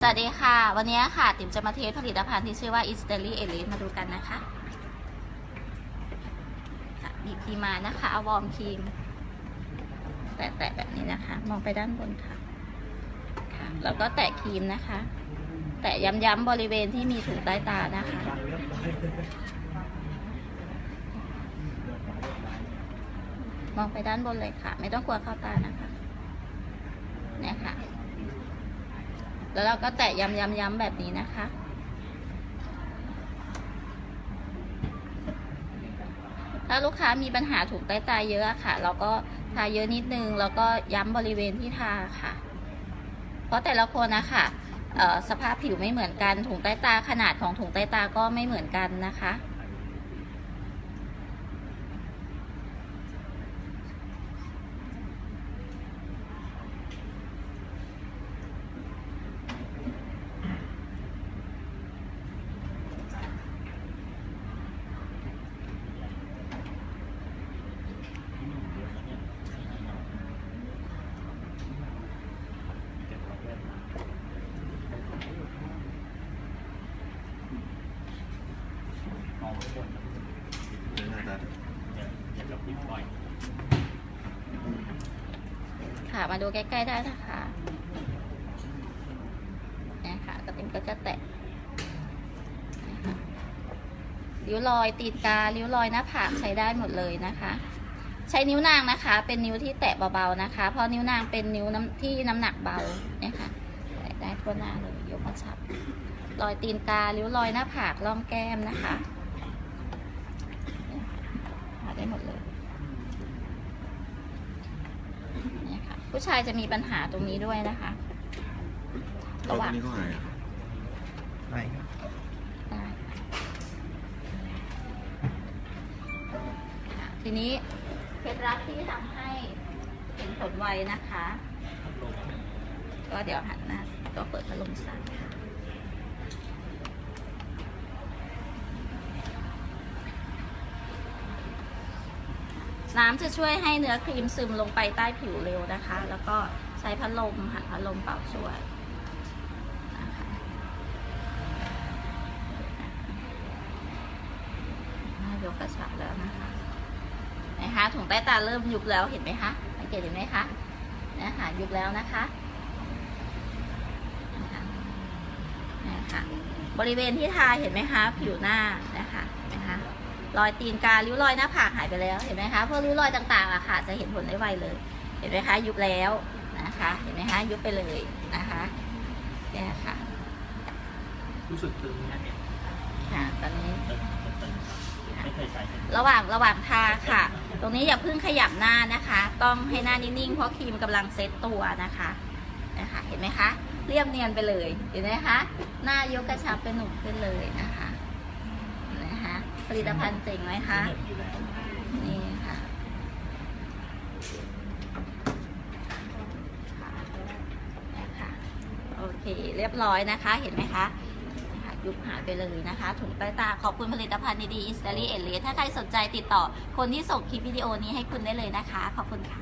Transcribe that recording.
สวัสดีค่ะ วันนี้ค่ะ ติ๋มจะมาเทสผลิตภัณฑ์ที่ชื่อว่า i s t e r y e l i t e มาดูกันนะคะบีบครีมมานะคะเอาวอร์มครีม แตะๆแบบนี้นะคะ มองไปด้านบนค่ะ ค่ะแล้วก็แตะครีมนะคะ แตะย้ำๆบริเวณที่มีถุงใต้ตานะคะ มองไปด้านบนเลยค่ะ ไม่ต้องกลัวเข้าตานะคะ เนี่ยค่ะ แล้วเราก็แตะย้ำย้ำย้ำแบบนี้นะคะ ถ้าลูกค้ามีปัญหาถุงใต้ตาเยอะค่ะ เราก็ทาเยอะนิดนึง แล้วก็ย้ำบริเวณที่ทาค่ะ เพราะแต่ละคนนะคะเอ่อสภาพผิวไม่เหมือนกันถุงใต้ตาขนาดของถุงใต้ตาก็ไม่เหมือนกันนะคะ มองข้างบนอย่ากั บ่อยค่ะมาดูใกล้ๆได้นะคะเนี่ยค่ะกระติมก็จะแตะริ้วรอยตีนการิ้วรอยหน้าผากใช้ได้หมดเลยนะคะ ใช้นิ้วนางนะคะ เป็นนิ้วที่แตะเบาๆนะคะ เพราะนิ้วนางเป็นนิ้วน้ำที่น้ำหนักเบาเนี่ยค่ะแตะได้ทั่วหน้าเลยยกมาชับ รอยตีนการิ้วรอยหน้าผากร่องแก้มนะคะหาได้หมดเลย เนี่ยค่ะ ผู้ชายจะมีปัญหาตรงนี้ด้วยนะคะเราระหตรว่างงนี้ก็หายอะไม่ครับได้ค่ะทีนี้เคล็ดลับที่ทำให้เห็นผลไวนะคะ ก็เดี๋ยวหันหน้าก็เปิดพัดลมสั่นค่ะ น้ำจะช่วยให้เนื้อครีมซึมลงไปใต้ผิวเร็วนะคะ แล้วก็ใช้พัดลมหันพัดลมเป่าช่วยนะะน่ายกกระชับแล้วนะคะนะคะถุงใต้ตาเริ่มยุบแล้วเห็นไหมคะสังเกตเห็นไหมคะนะคะยุบแล้วนะคะนะคะบริเวณที่ทาเห็นไหมคะ ผิวหน้านะคะ รอยตีนการิ้วรอยหน้าผากหายไปแล้วเห็นไหมคะพวกริ้วรอยต่างๆอะค่ะ จะเห็นผลได้ไวเลย เห็นไหมคะ ยุบแล้วนะคะ เห็นไหมคะ ยุบไปเลยนะคะเนี่ยค่ะรู้สึกตึงนะเนี่ยค่ะตอนนี้ตึงตึงไม่เคยใช้ระหว่างระหว่างทาค่ะ ตรงนี้อย่าเพิ่งขยับหน้านะคะ ต้องให้หน้านิ่งๆเพราะครีมกำลังเซตตัวนะคะนะคะเห็นไหมคะ เรียบเนียนไปเลยเห็นไหมคะ หน้ายกกระชับเป็นหนุ่มขึ้นเลยนะคะนะคะ ผลิตภัณฑ์เจ๋งไหมคะนี่ค่ะค่ะโอเคเรียบร้อยนะคะเห็นไหมคะยุบหายไปเลยนะคะถุงใต้ตาขอบคุณผลิตภัณฑ์ดีๆอิสตาลีเอเลถ้าใครสนใจติดต่อคนที่ส่งคลิปวิดีโอนี้ให้คุณได้เลยนะคะ ขอบคุณค่ะ